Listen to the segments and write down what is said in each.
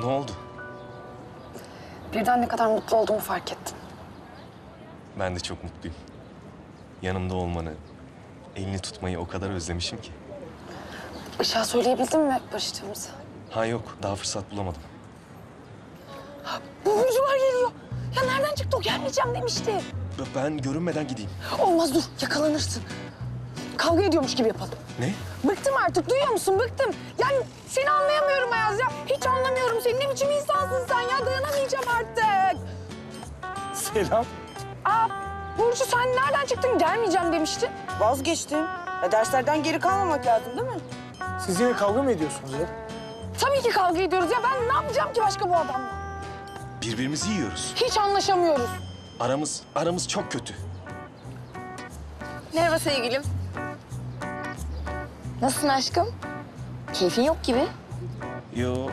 Ne oldu? Birden ne kadar mutlu olduğumu fark ettim. Ben de çok mutluyum. Yanımda olmanı, elini tutmayı o kadar özlemişim ki. Işığa söyleyebildin mi barıştığımızı? Ha yok, daha fırsat bulamadım. Burcular geliyor. Ya nereden çıktı o gelmeyeceğim demişti. Ben görünmeden gideyim. Olmaz dur yakalanırsın. Kavga ediyormuş gibi yapalım. Ne? Bıktım artık duyuyor musun bıktım. Yani seni anlayamıyorum Ayaz ya. Hiç anlamıyorum seni. Ne biçim insansın sen ya dayanamayacağım artık. Selam. Aa Burcu sen nereden çıktın gelmeyeceğim demiştin. Vazgeçtim. Ya derslerden geri kalmamak lazım değil mi? Siz yine kavga mı ediyorsunuz ya? Tabii ki kavga ediyoruz ya ben ne yapacağım ki başka bu adamla? Birbirimizi yiyoruz. Hiç anlaşamıyoruz. Aramız, aramız çok kötü. Merhaba sevgilim. Nasılsın aşkım? Keyfin yok gibi. Yo,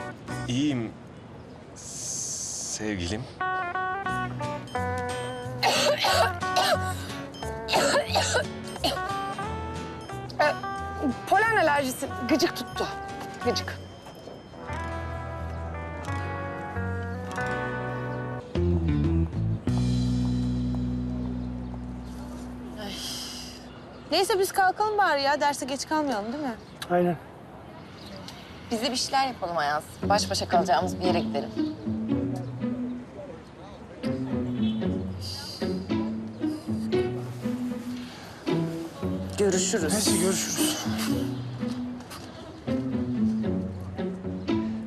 iyiyim. Sevgilim. Polen alerjisi gıcık tuttu. Gıcık. Neyse biz kalkalım bari ya. Derse geç kalmayalım değil mi? Aynen. Biz de bir şeyler yapalım Ayaz. Baş başa kalacağımız bir yere gidelim. Görüşürüz. Neyse görüşürüz.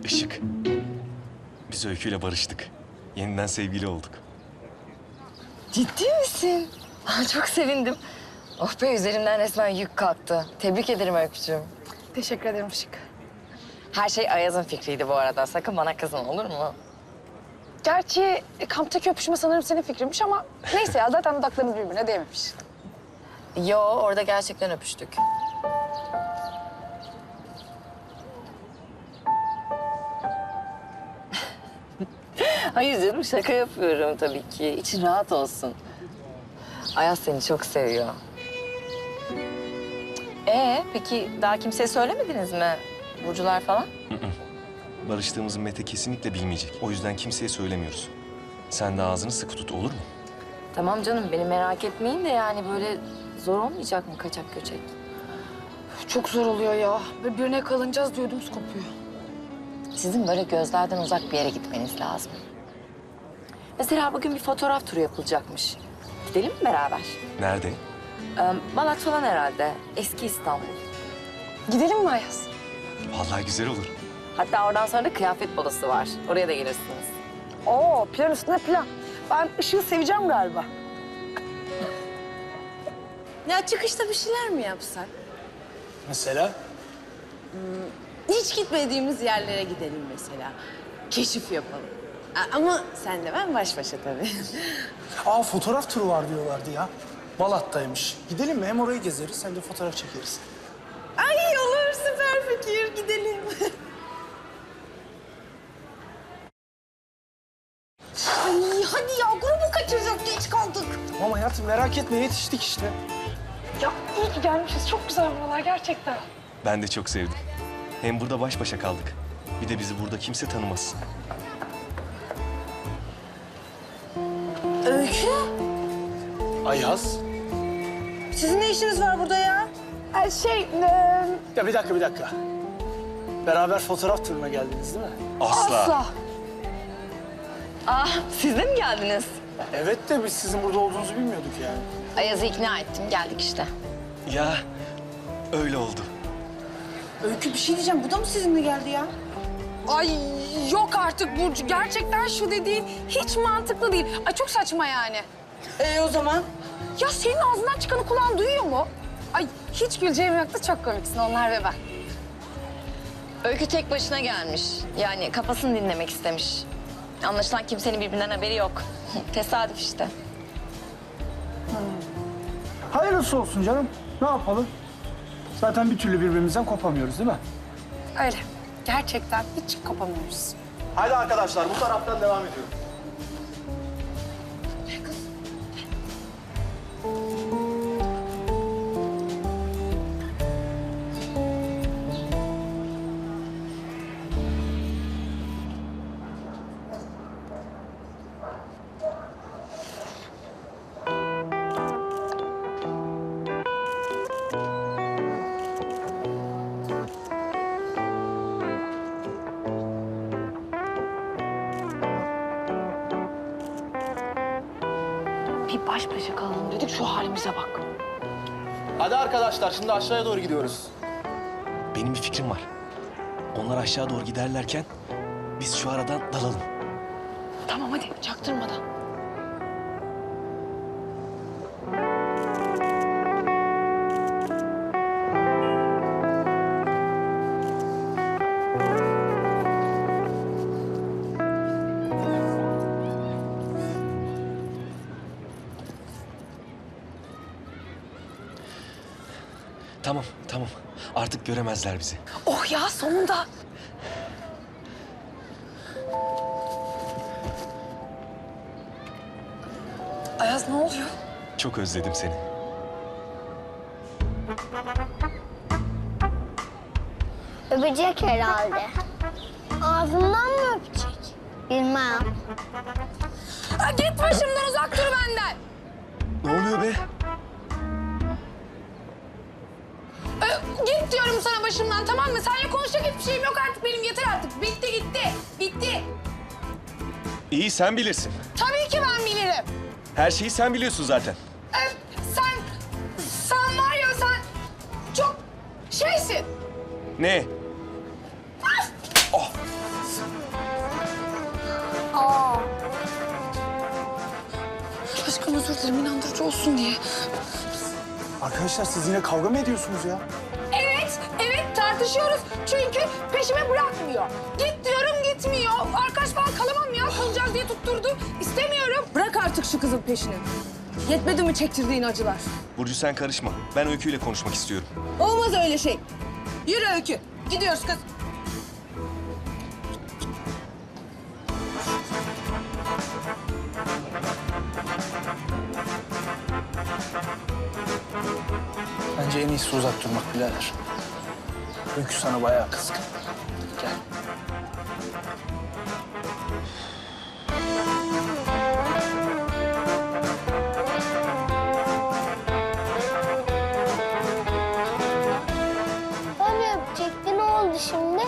Işık. Biz Öykü'yle barıştık. Yeniden sevgili olduk. Ciddi misin? Aa, çok sevindim. Oh be üzerimden resmen yük kalktı. Tebrik ederim Öykücüğüm. Teşekkür ederim Işık. Her şey Ayaz'ın fikriydi bu arada. Sakın bana kızın olur mu? Gerçi e, kamptaki öpüşme sanırım senin fikrinmiş ama neyse ya zaten dudaklarınız birbirine değmemiş. Yo orada gerçekten öpüştük. Hayır canım şaka yapıyorum tabii ki. İçin rahat olsun. Ayaz seni çok seviyor. Ee peki daha kimseye söylemediniz mi? Burcular falan? Barıştığımızı Mete kesinlikle bilmeyecek. O yüzden kimseye söylemiyoruz. Sen de ağzını sıkı tut olur mu? Tamam canım beni merak etmeyin de yani böyle zor olmayacak mı kaçak göçek? Çok zor oluyor ya. Birbirine kalınacağız diye ödümüz kopuyor. Sizin böyle gözlerden uzak bir yere gitmeniz lazım. Mesela bugün bir fotoğraf turu yapılacakmış. Gidelim mi beraber? Nerede? Ee, Balat falan herhalde. Eski İstanbul. Gidelim mi Ayaz? Vallahi güzel olur. Hatta oradan sonra da kıyafet balası var. Oraya da gelirsiniz. Oo plan üstüne plan. Ben ışığı seveceğim galiba. Ya çıkışta bir şeyler mi yapsak? Mesela? Hiç gitmediğimiz yerlere gidelim mesela. Keşif yapalım. A- Ama sen de ben baş başa tabii. Aa fotoğraf turu var diyorlardı ya. Balat'taymış. Gidelim mi? Hem orayı gezeriz hem de fotoğraf çekeriz. Ay olur süper fikir gidelim. Ay hadi ya grubu kaçıracak geç kaldık. Tamam hayatım merak etme yetiştik işte. Ya iyi ki gelmişiz. Çok güzel buralar gerçekten. Ben de çok sevdim. Hem burada baş başa kaldık. Bir de bizi burada kimse tanımaz. Öykü Ayaz. Sizin ne işiniz var burada ya? Ee, şey, e, Ya bir dakika bir dakika. Beraber fotoğraf turuna geldiniz değil mi? Asla. asla. Ah siz de mi geldiniz? Evet de biz sizin burada olduğunuzu bilmiyorduk yani. Ayaz'ı ikna ettim geldik işte. Ya öyle oldu. Öykü bir şey diyeceğim bu da mı sizinle geldi ya? Ay yok artık Burcu. Gerçekten şu dediğin hiç mantıklı değil. Ay çok saçma yani. Ee o zaman? Ya senin ağzından çıkanı kulağın duyuyor mu? Ay hiç güleceğim yoktu. Çok komiksin onlar ve ben. Öykü tek başına gelmiş. Yani kafasını dinlemek istemiş. Anlaşılan kimsenin birbirinden haberi yok. Tesadüf işte. Hayırlısı olsun canım. Ne yapalım? Zaten bir türlü birbirimizden kopamıyoruz değil mi? Öyle. Gerçekten hiç kopamıyoruz. Haydi arkadaşlar bu taraftan devam ediyorum. Baş başa kalalım dedik şu halimize bak. Hadi arkadaşlar şimdi aşağıya doğru gidiyoruz. Benim bir fikrim var. Onlar aşağı doğru giderlerken biz şu aradan dalalım. Tamam hadi çaktırmadan. Tamam, tamam. Artık göremezler bizi. Oh ya sonunda. Ayaz ne oluyor? Çok özledim seni. Öpecek herhalde. Ağzından mı öpecek? Bilmem. Ha, git başımdan uzak dur benden. Ne oluyor be? Tamam mı? Seninle konuşacak hiçbir şeyim yok artık benim yeter artık. Bitti gitti. Bitti. İyi sen bilirsin. Tabii ki ben bilirim. Her şeyi sen biliyorsun zaten. Ee, sen, sen var ya sen çok şeysin. Ne? Aa, Aşkım özür dilerim inandırıcı olsun diye. Arkadaşlar siz yine kavga mı ediyorsunuz ya? Tartışıyoruz. Çünkü peşime bırakmıyor. Git diyorum gitmiyor. Arkadaş falan kalamam ya kalacağız diye tutturdu. İstemiyorum. Bırak artık şu kızın peşini. Yetmedi mi çektirdiğin acılar? Burcu sen karışma. Ben Öykü ile konuşmak istiyorum. Olmaz öyle şey. Yürü Öykü. Gidiyoruz kız. Bence en iyisi uzak durmak birader. Öykü sana bayağı kızgın. Gel. böyle öpecekti ne oldu şimdi?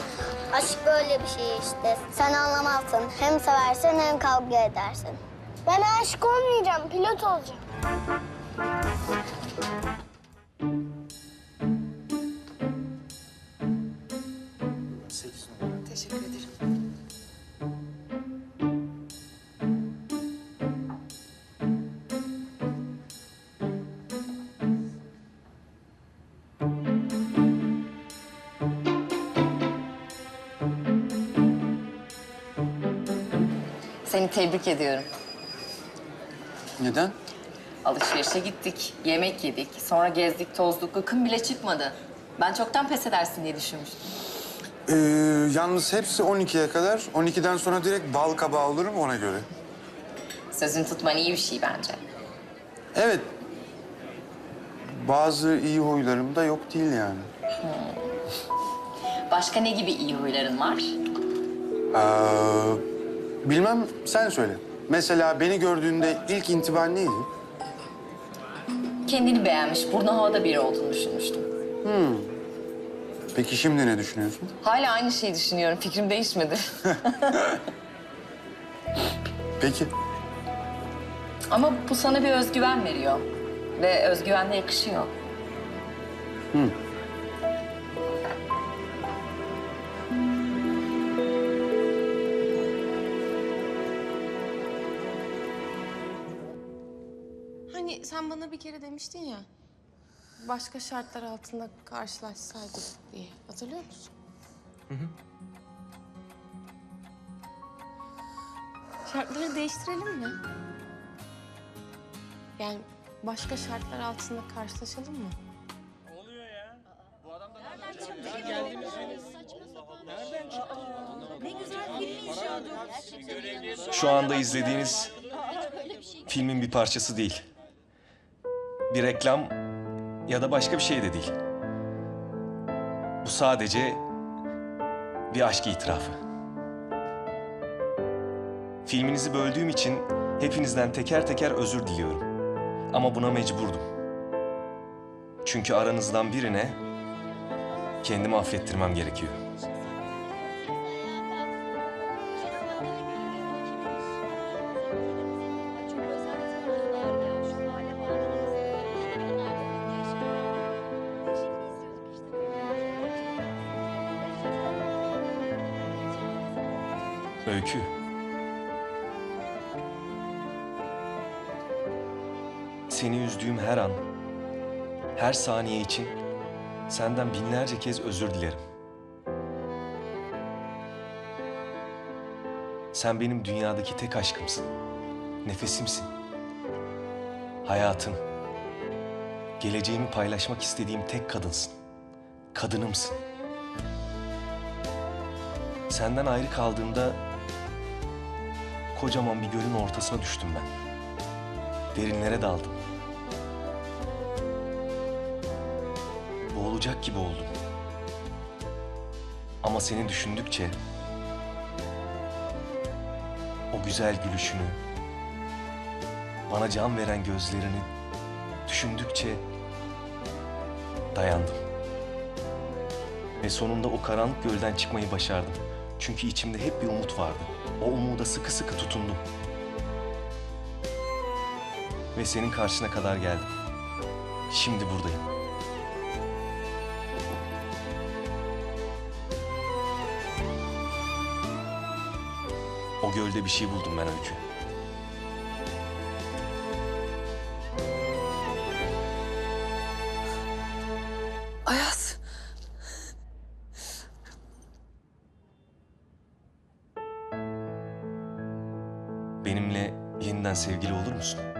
Aşk böyle bir şey işte. Sen anlamazsın. Hem seversin hem kavga edersin. Ben aşık olmayacağım, pilot olacağım. Seni tebrik ediyorum. Neden? Alışverişe gittik, yemek yedik, sonra gezdik, tozduk, gıkın bile çıkmadı. Ben çoktan pes edersin diye düşünmüştüm. Ee, yalnız hepsi 12'ye kadar. 12'den sonra direkt bal kabağı olurum ona göre. Sözün tutman iyi bir şey bence. Evet. Bazı iyi huylarım da yok değil yani. Başka ne gibi iyi huyların var? Ee, bilmem sen söyle. Mesela beni gördüğünde ilk intiban neydi? Kendini beğenmiş, burnu havada biri olduğunu düşünmüştüm. Peki şimdi ne düşünüyorsun? Hala aynı şeyi düşünüyorum, fikrim değişmedi. Peki. Ama bu sana bir özgüven veriyor. Ve özgüvenle yakışıyor. Hani sen bana bir kere demiştin ya... ...başka şartlar altında karşılaşsaydık diye. Hatırlıyor musun? Şartları değiştirelim mi? Yani başka şartlar altında karşılaşalım mı? Şu anda izlediğiniz filmin bir parçası değil. Bir reklam ya da başka bir şey de değil. Bu sadece bir aşk itirafı. Filminizi böldüğüm için hepinizden teker teker özür diliyorum. Ama buna mecburdum. Çünkü aranızdan birine kendimi affettirmem gerekiyor. Seni üzdüğüm her an, her saniye için senden binlerce kez özür dilerim. Sen benim dünyadaki tek aşkımsın. Nefesimsin. Hayatım. Geleceğimi paylaşmak istediğim tek kadınsın. Kadınımsın. Senden ayrı kaldığımda kocaman bir gölün ortasına düştüm ben. Derinlere daldım. Boğulacak gibi oldum. Ama seni düşündükçe o güzel gülüşünü, bana can veren gözlerini düşündükçe dayandım. Ve sonunda o karanlık gölden çıkmayı başardım. Çünkü içimde hep bir umut vardı. O umuda sıkı sıkı tutundum. Ve senin karşına kadar geldim. Şimdi buradayım. O gölde bir şey buldum ben Öykü. Ayaz. Benimle yeniden sevgili olur musun?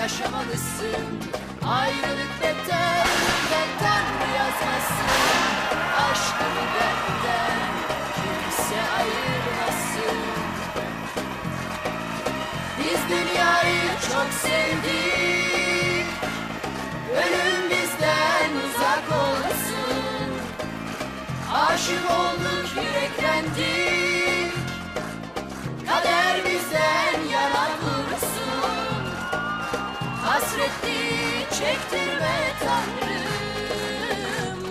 Yaşamalısın. Ayrılık beter Ben Tanrı yazmasın. Aşkını benden Kimse ayırmasın. Biz dünyayı çok sevdik çektirme Tanrım.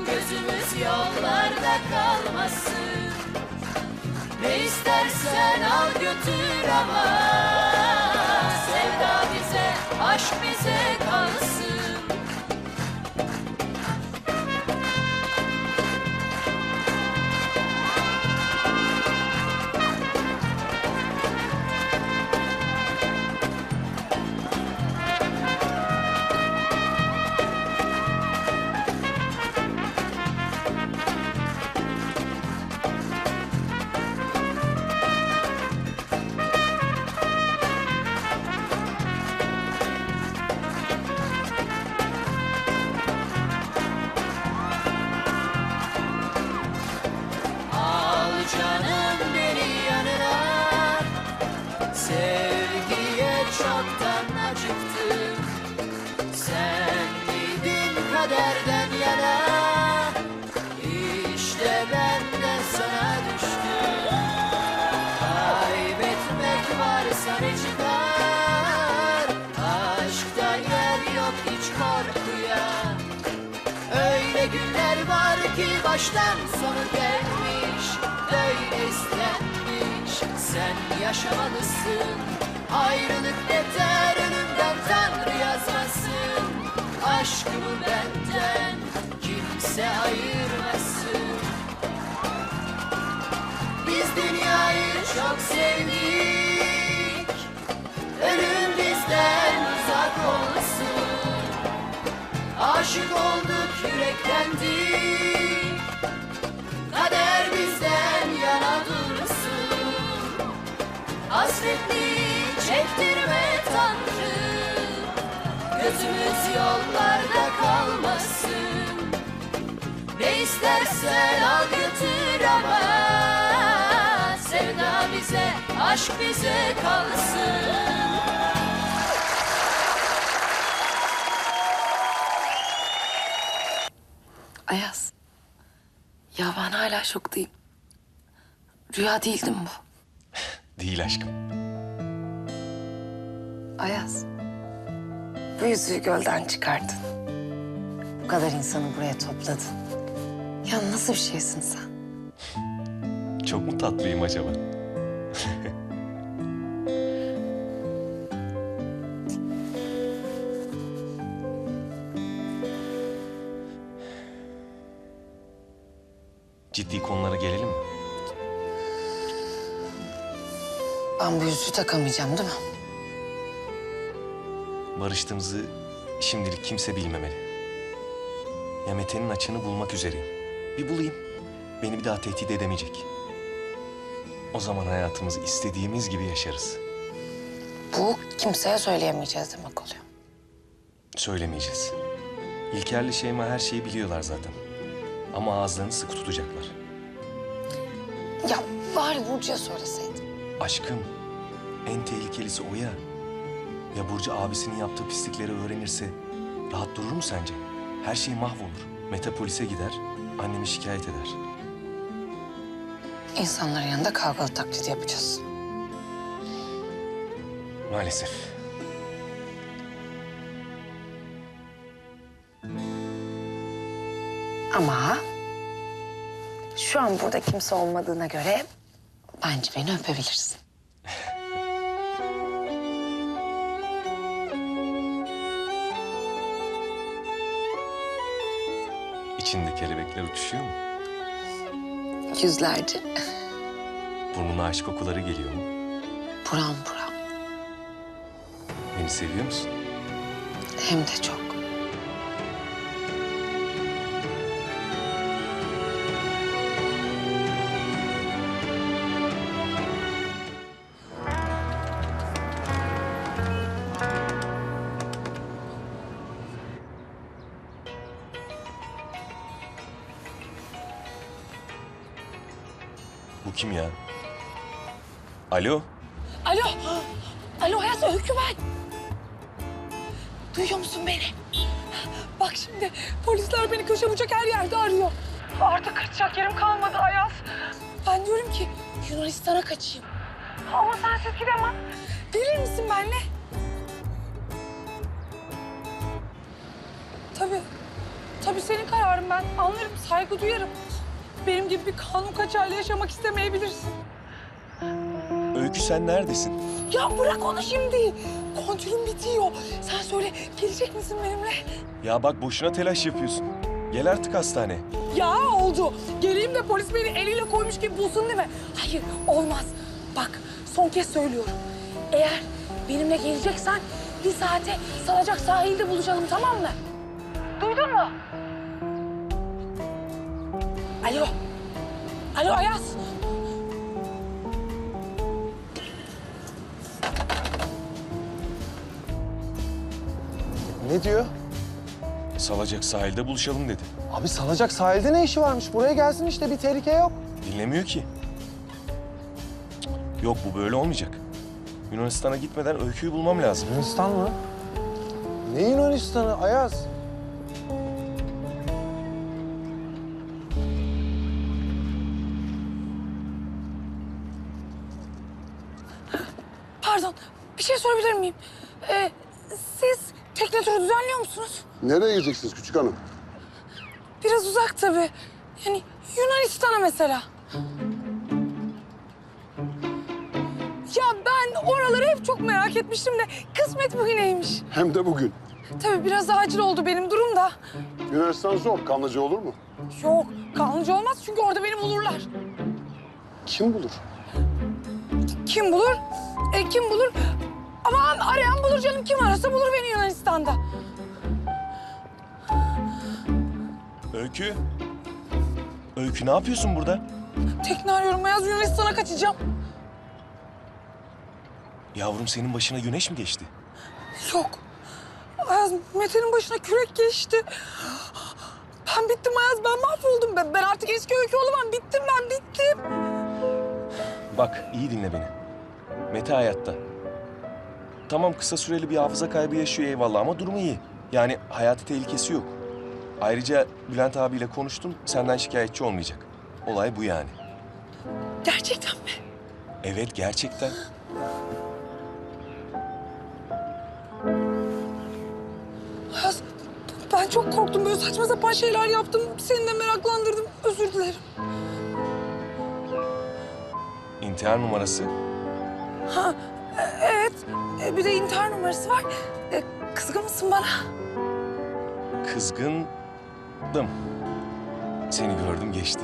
Gözümüz yollarda kalmasın. Ne istersen al götür ama. Sevda bize, aşk bize kalsın seni çıkar Aşkta yer yok hiç korkuya. Öyle günler var ki baştan sonu gelmiş Böyle istenmiş. Sen yaşamalısın Ayrılık yeter ölümden Tanrı yazmasın. Aşkımı benden kimse ayırmasın. Biz dünyayı çok sevdik. Ölüm bizden uzak olsun. Aşık olduk yüreklendik Kader bizden yana dursun. Hasretli çektirme Tanrı Gözümüz yollarda kalmasın. Ne istersen al götür aşk bize kalsın Ayaz. Ya ben hala şoktayım. Rüya değildim bu. Değil aşkım. Ayaz. Bu yüzüğü gölden çıkardın. Bu kadar insanı buraya topladın. Ya nasıl bir şeysin sen? Çok mu tatlıyım acaba? Ciddi konulara gelelim mi? Ben bu yüzüğü takamayacağım değil mi? Barıştığımızı şimdilik kimse bilmemeli. Ya Mete'nin açığını bulmak üzereyim. Bir bulayım. Beni bir daha tehdit edemeyecek. O zaman hayatımızı istediğimiz gibi yaşarız. Bu kimseye söyleyemeyeceğiz demek oluyor. Söylemeyeceğiz. İlker'le Şeyma her şeyi biliyorlar zaten. Ama ağızlarını sıkı tutacaklar. Ya bari Burcu'ya söyleseydin. Aşkım, en tehlikelisi o ya. Ya Burcu abisinin yaptığı pislikleri öğrenirse rahat durur mu sence? Her şey mahvolur. Mete polise gider, annemi şikayet eder. İnsanların yanında kavgalı taklidi yapacağız. Maalesef. Ama şu an burada kimse olmadığına göre bence beni öpebilirsin. İçinde kelebekler uçuşuyor mu? Yüzlerce. Burnuna aşk kokuları geliyor mu? Buram buram. Beni seviyor musun? Hem de çok. Alo? Alo. Alo Hayat Öykü. Duyuyor musun beni? Bak şimdi polisler beni köşe bucak her yerde arıyor. Artık kaçacak yerim kalmadı Ayaz. Ben diyorum ki Yunanistan'a kaçayım. Ama sensiz gidemem. Gelir misin benimle? Tabii. Tabii senin kararın ben. Anlarım, saygı duyarım. Benim gibi bir kanun kaçağıyla yaşamak istemeyebilirsin. Öykü sen neredesin? Ya bırak onu şimdi. Kontürüm bitiyor. Sen söyle gelecek misin benimle? Ya bak boşuna telaş yapıyorsun. Gel artık hastane. Ya oldu. Geleyim de polis beni eliyle koymuş gibi bulsun değil mi? Hayır olmaz. Bak son kez söylüyorum. Eğer benimle geleceksen bir saate salacak sahilde buluşalım tamam mı? Duydun mu? Alo. Alo Ayaz. Ne diyor? Salacak sahilde buluşalım dedi. Abi salacak sahilde ne işi varmış? Buraya gelsin işte bir tehlike yok. Dinlemiyor ki. Cık, Yok bu böyle olmayacak. Yunanistan'a gitmeden öyküyü bulmam lazım. Yunanistan mı? Ne Yunanistan'ı Ayaz? Pardon bir şey sorabilir miyim? Ee, siz tekne turu düzenliyor musunuz? Nereye gideceksiniz küçük hanım? Biraz uzak tabii. Yani Yunanistan'a mesela. Ya ben oraları hep çok merak etmiştim de kısmet bugüneymiş. Hem de bugün. Tabii biraz acil oldu benim durum da. Yunanistan zor. Kanlıca olur mu? Yok, kalınca olmaz çünkü orada beni bulurlar. Kim bulur? Kim bulur? E, kim bulur? Aman arayan bulur canım. Kim arasa bulur beni Yunanistan'da. Öykü. Öykü ne yapıyorsun burada? Tekne arıyorum Ayaz Yunanistan'a kaçacağım. Yavrum senin başına güneş mi geçti? Yok. Ayaz Mete'nin başına kürek geçti. Ben bittim Ayaz ben mahvoldum. Ben, ben artık eski öykü olamam. Bittim ben bittim. Bak iyi dinle beni. Mete hayatta. Tamam kısa süreli bir hafıza kaybı yaşıyor eyvallah ama durumu iyi. Yani hayati tehlikesi yok. Ayrıca Bülent abiyle konuştum senden şikayetçi olmayacak. Olay bu yani. Gerçekten mi? Evet gerçekten. Ayaz ben çok korktum. Böyle saçma sapan şeyler yaptım. Seni de meraklandırdım. Özür dilerim. İntihar numarası. Ha, e, evet. E, bir de intihar numarası var. E, kızgın mısın bana? Kızgındım. Seni gördüm geçti.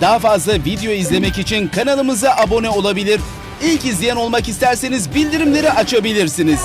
Daha fazla video izlemek için kanalımıza abone olabilir. İlk izleyen olmak isterseniz bildirimleri açabilirsiniz.